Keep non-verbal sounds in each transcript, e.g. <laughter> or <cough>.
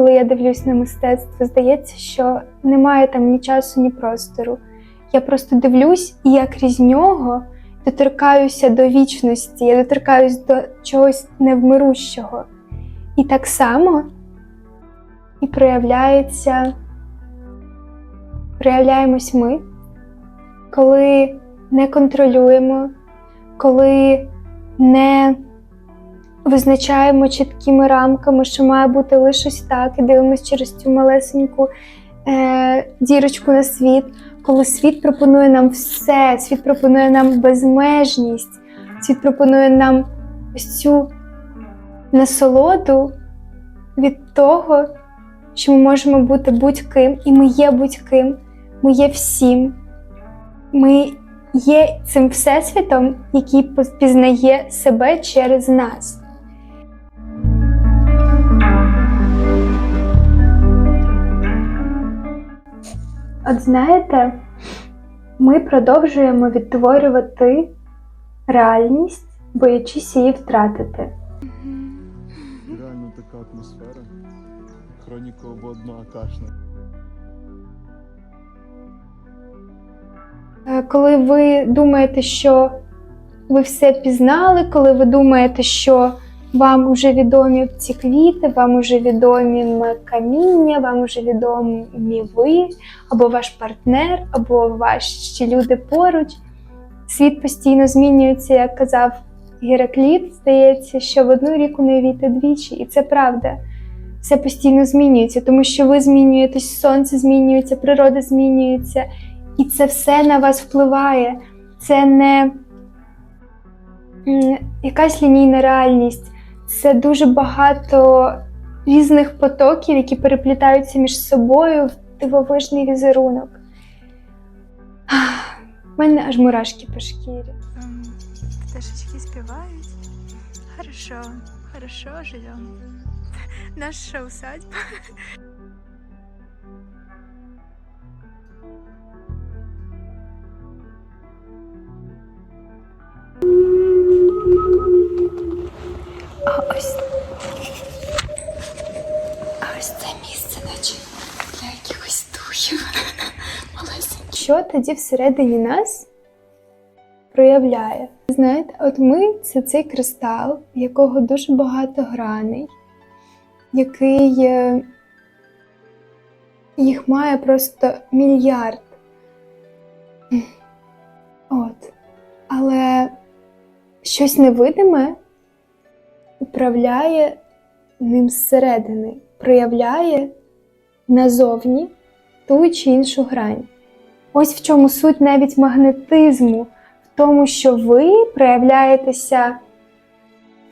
Коли я дивлюсь на мистецтво, здається, що немає там ні часу, ні простору. Я просто дивлюсь, і я крізь нього доторкаюся до вічності, я доторкаюсь до чогось невмирущого. І так само і проявляється, проявляємось ми, коли не контролюємо, коли не визначаємо чіткими рамками, що має бути лише так, і дивимося через цю малесеньку е, дірочку на світ, коли світ пропонує нам все, світ пропонує нам безмежність, світ пропонує нам ось цю насолоду від того, що ми можемо бути будь-ким, і ми є будь-ким, ми є всім. Ми є цим всесвітом, який пізнає себе через нас. От знаєте, ми продовжуємо відтворювати реальність, боячись її втратити. Реально така атмосфера. Хроніка ободного кашна. Е, Коли ви думаєте, що ви все пізнали, коли ви думаєте, що вам вже відомі ці квіти, вам вже відомі каміння, вам вже відомі ви, або ваш партнер, або ваші люди поруч. Світ постійно змінюється, як казав Геракліт, здається, що в одну ріку не війти двічі, і це правда. Все постійно змінюється, тому що ви змінюєтесь, сонце змінюється, природа змінюється, і це все на вас впливає. Це не якась лінійна реальність, це дуже багато різних потоків, які переплітаються між собою в дивовижний візерунок. У мене аж мурашки по шкірі. Ем, Пташечки співають. Хорошо, хорошо живемо. Наша усадьба. Що тоді всередині нас проявляє? Знаєте, от ми це цей кристал, якого дуже багато граней, який е, їх має просто мільярд. От. Але щось невидиме управляє ним зсередини, проявляє назовні ту чи іншу грань. Ось в чому суть навіть магнетизму, в тому, що ви проявляєтеся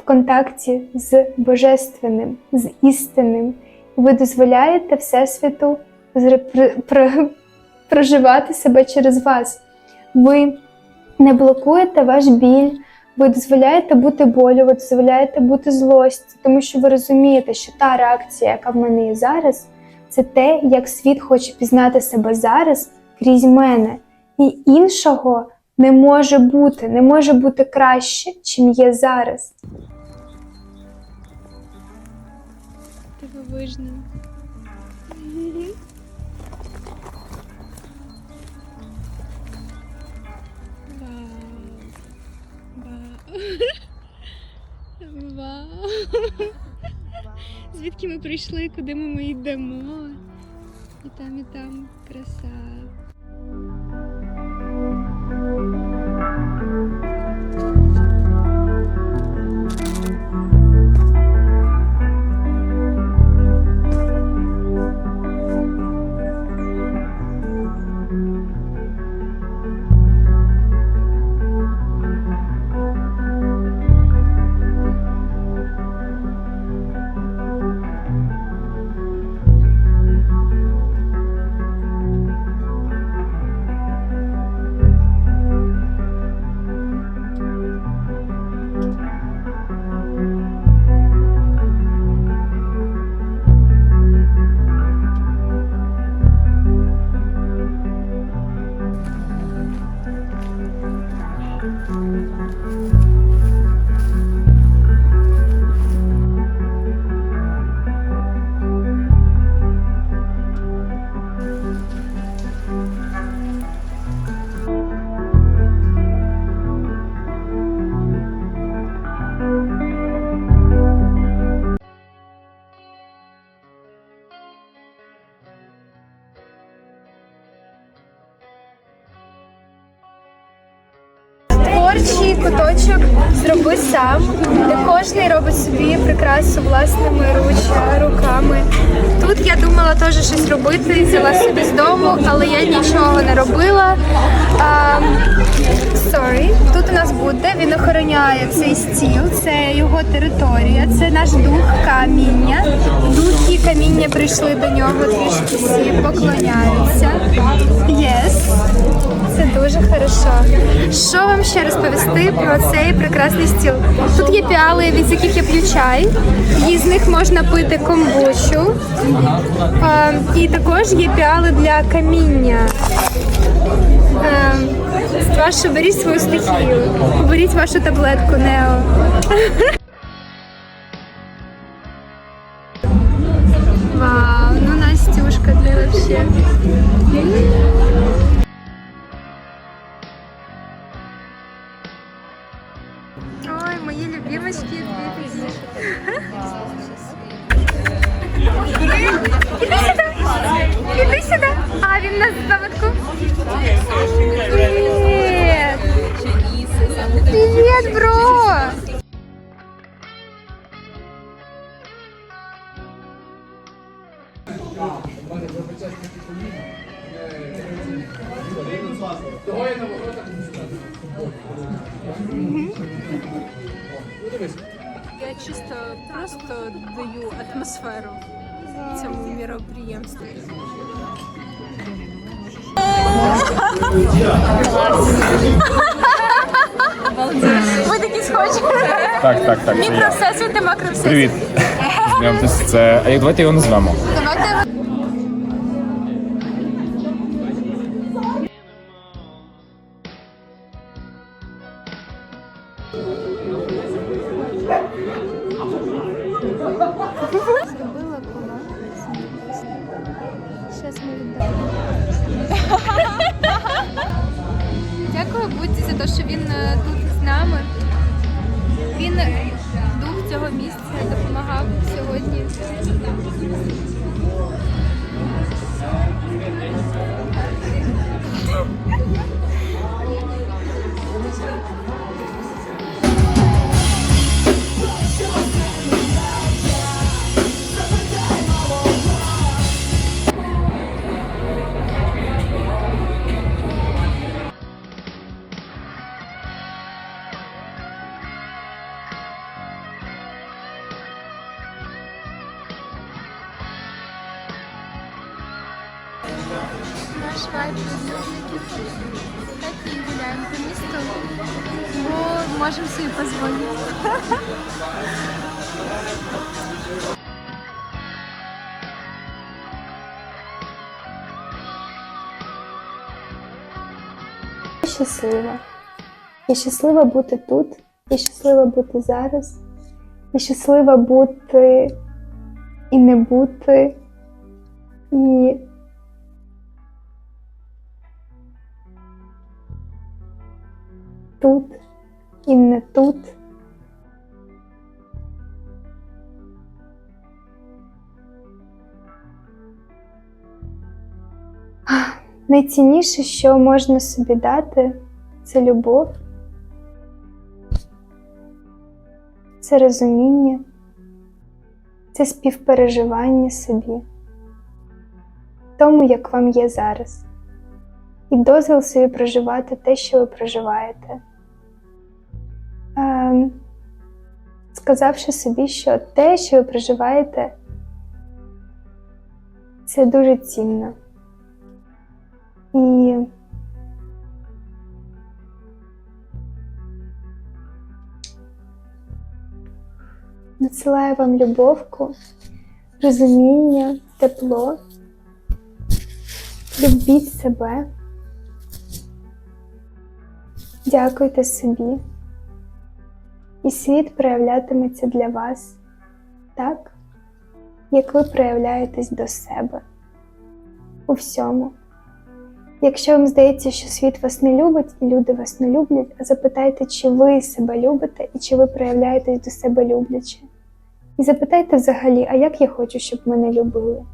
в контакті з Божественним, з істинним, ви дозволяєте Всесвіту проживати себе через вас. Ви не блокуєте ваш біль, ви дозволяєте бути болю, ви дозволяєте бути злості, тому що ви розумієте, що та реакція, яка в мене є зараз, це те, як світ хоче пізнати себе зараз крізь мене. І іншого не може бути, не може бути краще, чим є зараз. Вау. <laughs> Вау. Звідки ми прийшли, куди ми йдемо? І там, і там краса. Зроби сам, де кожен робить собі прикрасу власними руч- руками. Тут я думала теж щось робити, взяла собі з дому, але я нічого не робила. А, sorry. Тут у нас буде, він охороняє цей стіл, це його територія, це наш дух каміння. Духи каміння прийшли до нього, трішки всі поклоняються. Дуже хорошо. Що вам ще розповісти про цей прекрасний стіл? Тут є піали, від яких я п'ю чай. І з них можна пити комбучу. А, і також є піали для каміння. Е, Вашу беріть свою стихію. Беріть вашу таблетку Нео. Іди сюди. А, він нас заводку. Привіт. Привіт, бро. Я чисто просто даю атмосферу цьому міроприємству. Ви такі схожі. Так, так, так. це я. Мікровсесвіт і макровсесвіт. Привіт. Знайомтесь, це. А як давайте його назвемо? Давайте. <laughs> Зараз ми віддамо. Дякую Будді за те, що він е, тут з нами. Він дух цього місця допомагав сьогодні. Наш вайб відновників. Так і гуляємо по місту, бо можемо собі дозволити. Щаслива. Я щаслива бути тут, я щаслива бути зараз, я щаслива бути і не бути, і тут і не тут. Найцінніше, що можна собі дати, це любов, це розуміння, це співпереживання собі, тому, як вам є зараз і дозвіл собі проживати те, що ви проживаєте. Сказавши собі, що те, що ви проживаєте, це дуже цінно. І надсилаю вам любовку, розуміння, тепло. Любіть себе. Дякуйте собі. І світ проявлятиметься для вас так, як ви проявляєтесь до себе у всьому. Якщо вам здається, що світ вас не любить і люди вас не люблять, а запитайте, чи ви себе любите і чи ви проявляєтесь до себе любляче. І запитайте взагалі, а як я хочу, щоб мене любили?